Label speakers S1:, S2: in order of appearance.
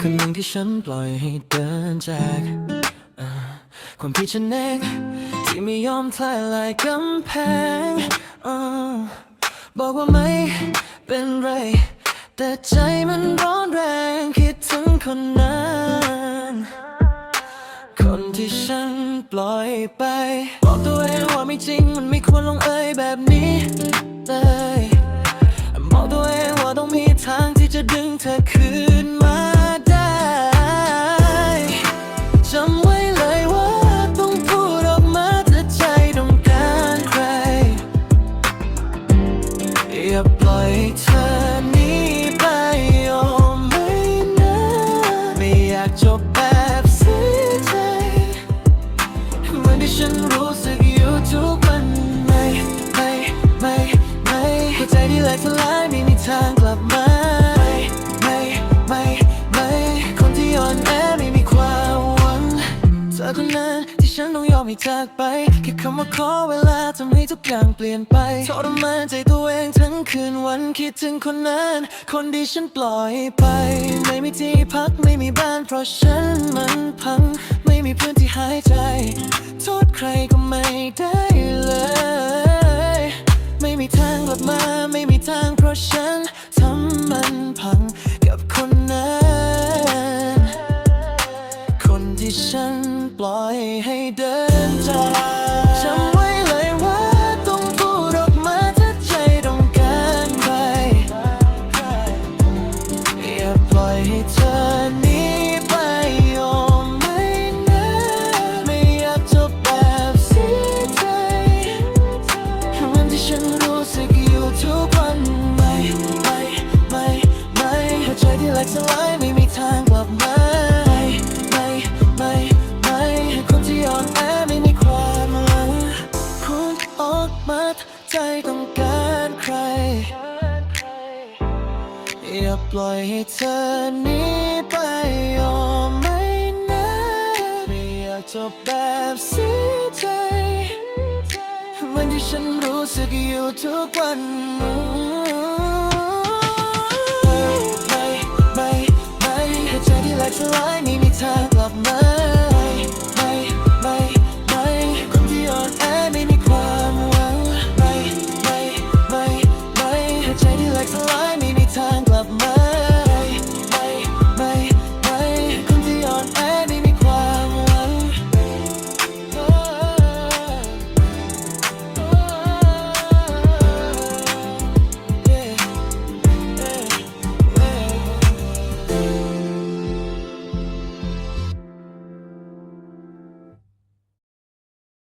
S1: ที่ฉันปล่อยให้เดินจากความผิดฉันเองที่ไม่ยอมทลายลายกำแพงอบอกว่าไม่เป็นไร แต่ใจมันร้อนแรงคิดถึงคนนั้นคนที่ฉันปล่อยไป บอกตัวเองว่าไม่จริงมันไม่ควรลงเอยแบบนี้เลยบอกตัวเองว่าต้องมีทางที่จะดึงเธอคืน ฉันรู้สึกอยู่ทุกวันไม่ไม่ไม่ไม่หัวใจที่แหลกสลายไม่มีทางกลับมาไม่ไม่ไม่ไม่คนที่อ่อนแอไม่มีความหวังเธอคนนั้นที่ฉันต้องยอมให้จากไปแค่คำว่าขอเวลาทำให้ทุกอย่างเปลี่ยนไปทรมานใจตัวเองทั้งคืนวันคิดถึงคนนั้น คนที่ฉันปล่อยไป ไม่มีที่พักไม่มีบ้านเพราะฉันมันพัง ม่มีพื้นที่หายใจ โทษใครก็ไม่ได้เลย ไม่มีทางกลับมา ไม่มีทางเพราะฉันทำมันพังกับคนนั้น คนที่ฉันปล่อยให้เดินจาก ทุกวันไม่ไม่ไม่ไม่หัวใจที่แหลกสลายไม่มีทางกลับมาไม่ไม่ไม่ไม่คนที่อ่อนแอไม่มีความหวังคุณออกมาใจต้องการใคร อย่าปล่อยให้เธอหนี้ไปโอ้ไม่นะไม่อยากจบแบบ ที่ฉันรู้สึกอยู่ทุกวันไม่ไม่ไม่ให้ใจที่แหลกสลายไม่มีทางกลับมาไม่ไม่ไม่คนที่อ่อนแอไม่มีความหวังไม่ไม่ไม่ไม่ให้ใจที่แหลกสลายไม่มีทาง